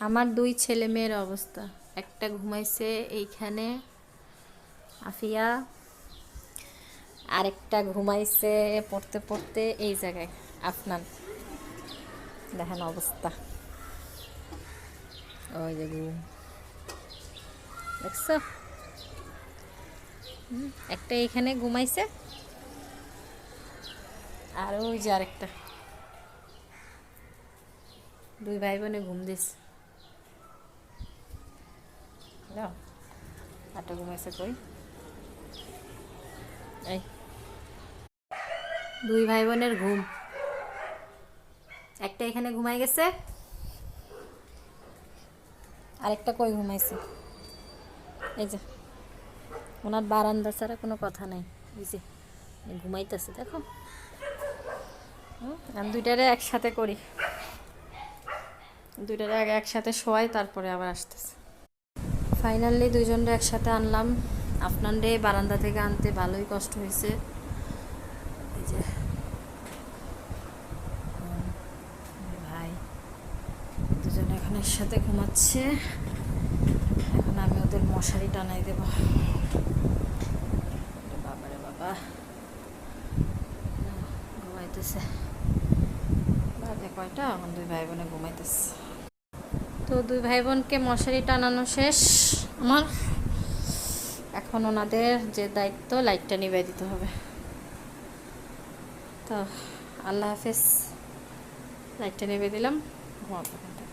আমার দুই ছেলে মেয়ের অবস্থা। একটা ঘুমাইছে এইখানে, আফিয়া। আরেকটা ঘুমাইছে পড়তে পড়তে এই জায়গায়, আফনান। দেখেন অবস্থা। ওই যে ঘুম। দেখছ? একটা এখানে ঘুমাইছে। আর ওই যে আরেকটা। দুই ভাই বোনে ঘুম দিছে। আটা ঘুমাইছে কই? এই। দুই ভাই বোনের ঘুম। একটা এখানে ঘুমাই গেছে। আরেকটা কই ঘুমাইছে? এই যে ওনার বারান্দা ছাড়া কোনো কথা নাই। ঘুমাইতেছে দেখো। আমি দুইটারে একসাথে করি। দুইটারে আগে একসাথে শোয়াই তারপরে আবার আসতেছে। ফাইনালি দুইজনরে একসাথে আনলাম। আপনার বারান্দা থেকে আনতে ভালোই কষ্ট হয়েছে। এই যে। ভাই, দুজন এখন একসাথে ঘুমাচ্ছে। এখন আমি ওদের মশারি টানাই দেব। ওরে বাবা রে বাবা। ঘুমাইতেছে। বাজে কয়টা? এখন দুই ভাই বোনে ঘুমাইতেছে। তো দুই ভাই বোনকে মশারি টানানো শেষ আমার। এখন ওনাদের যে দায়িত্ব, লাইটটা নিবে দিতে হবে। তো, আল্লাহ হাফেজ। লাইটটা নিবে দিলাম, ঘুমাবো